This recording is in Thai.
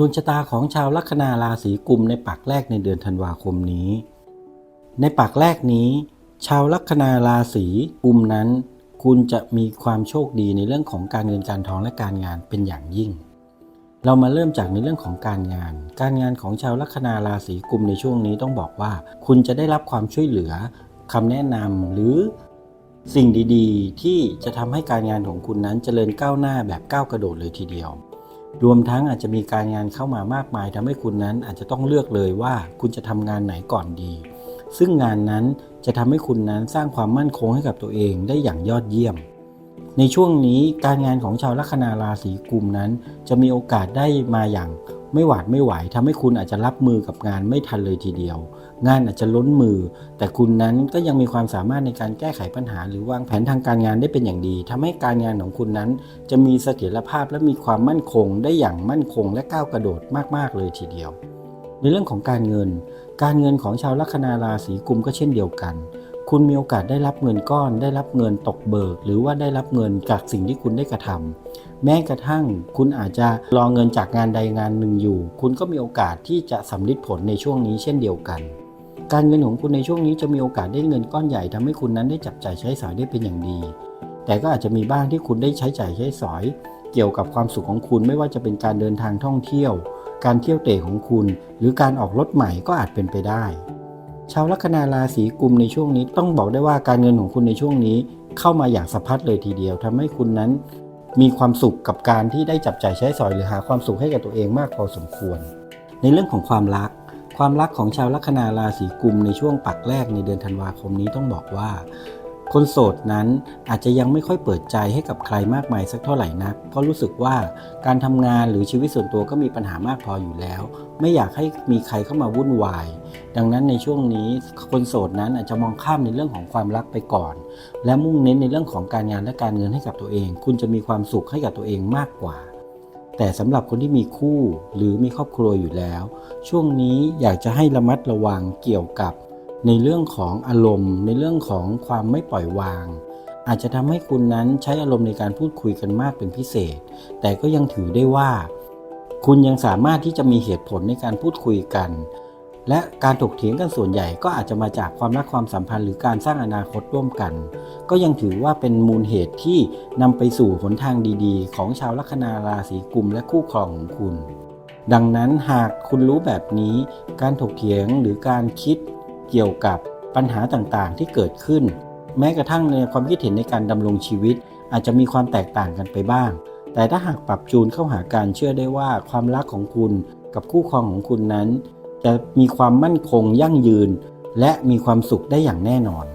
ดวงชะตาของชาวลัคนาราศีกุมในปักแรกในเดือนธันวาคมนี้ ในปักแรกนี้ ชาวลัคนาราศีกุมนั้น คุณจะมีความโชคดีในเรื่องของการเงินการทองและการงานเป็นอย่างยิ่ง เรามาเริ่มจากในเรื่องของการงาน การงานของชาวลัคนาราศีกุมในช่วงนี้ต้องบอกว่า คุณจะได้รับความช่วยเหลือคำแนะนำหรือสิ่งดีๆ ที่จะทำให้การงานของคุณนั้นเจริญก้าวหน้าแบบก้าวกระโดดเลยทีเดียว รวมทั้งอาจจะมีการงานเข้ามามากมายทำให้คุณนั้นอาจจะต้องเลือกเลยว่าคุณจะทำงานไหนก่อนดี ซึ่งงานนั้นจะทำให้คุณนั้นสร้างความมั่นคงให้กับตัวเองได้อย่างยอดเยี่ยม ในช่วงนี้การงานของชาวลัคนาราศีกุมนั้น จะมีโอกาสได้มาอย่าง ไม่หวาดไม่ไหวทำให้คุณอาจจะรับมือกับงานไม่ทันเลยทีเดียว งานอาจจะล้นมือ แต่คุณนั้นก็ยังมีความสามารถในการแก้ไขปัญหา หรือวางแผนทางการงานได้เป็นอย่างดีทำให้การงานของคุณนั้น จะมีเสถียรภาพและมีความมั่นคง ได้อย่างมั่นคง และก้าวกระโดดมาก ๆ เลยทีเดียว ในเรื่องของการเงิน การเงินของชาวลัคนาราศีกุมก็เช่นเดียวกัน คุณมีโอกาสได้รับเงินก้อน ได้รับเงินตกเบิก หรือว่าได้รับเงินจากสิ่งที่คุณได้กระทำแม้กระทั่งคุณอาจจะรอเงินจากงานใดงานหนึ่งอยู่ คุณก็มีโอกาสที่จะสำลิดผลในช่วงนี้เช่นเดียวกัน การเงินของคุณในช่วงนี้จะมีโอกาสได้เงินก้อนใหญ่ทำให้คุณนั้นได้จับจ่ายใช้สอยได้เป็นอย่างดี แต่ก็อาจจะมีบ้างที่คุณได้ใช้จ่ายใช้สอย เกี่ยวกับความสุขของคุณไม่ว่าจะเป็นการเดินทางท่องเที่ยว การเที่ยวเตะของคุณ หรือการออกรถใหม่ก็อาจเป็นไปได้ ชาวลัคนาราศีกุมในช่วงนี้ต้องบอกได้ว่าการเงินของคุณในช่วงนี้ เข้ามาอย่างสะพัดเลยทีเดียวทำให้คุณนั้นมีความสุขกับการที่ได้จับจ่ายใช้สอยหรือหาความสุขให้กับตัวเองมากพอสมควร ในเรื่องของความรัก ความรักของชาวลัคนาราศีกุมในช่วงปักแรกในเดือนธันวาคมนี้ต้องบอกว่า คนโสดนั้นอาจจะยังไม่ค่อยเปิดใจให้กับใครมากมายสักเท่าไหร่นัก เพราะรู้สึกว่าการทำงานหรือชีวิตส่วนตัวก็มีปัญหามากพออยู่แล้ว ไม่อยากให้มีใครเข้ามาวุ่นวาย ดังนั้นในช่วงนี้คนโสดนั้นอาจจะมองข้ามในเรื่องของความรักไปก่อน และมุ่งเน้นในเรื่องของการงานและการเงินให้กับตัวเอง คุณจะมีความสุขให้กับตัวเองมากกว่าแต่สำหรับคนที่มีคู่หรือมีครอบครัวอยู่แล้ว ช่วงนี้อยากจะให้ระมัดระวังเกี่ยวกับ ในเรื่องของอารมณ์ ในเรื่องของความไม่ปล่อยวาง อาจจะทำให้คุณนั้นใช้อารมณ์ในการพูดคุยกันมากเป็นพิเศษ แต่ก็ยังถือได้ว่า คุณยังสามารถที่จะมีเหตุผลในการพูดคุยกัน และการถกเถียงกันส่วนใหญ่ก็อาจจะมาจากความรักความสัมพันธ์หรือการสร้างอนาคตร่วมกัน ก็ยังถือว่าเป็นมูลเหตุที่นำไปสู่หนทางดีๆ ของชาวลัคนาราศีกุมและคู่ครองของคุณ ดังนั้นหากคุณรู้แบบนี้ การถกเถียงหรือการคิด เกี่ยวกับปัญหาต่างๆที่เกิดขึ้น แม้กระทั่งในความคิดเห็นในการดำรงชีวิต อาจจะมีความแตกต่างกันไปบ้าง แต่ถ้าหากปรับจูนเข้าหาการเชื่อได้ว่าความรักของคุณกับคู่ครองของคุณนั้น จะมีความมั่นคงยั่งยืน และมีความสุขได้อย่างแน่นอน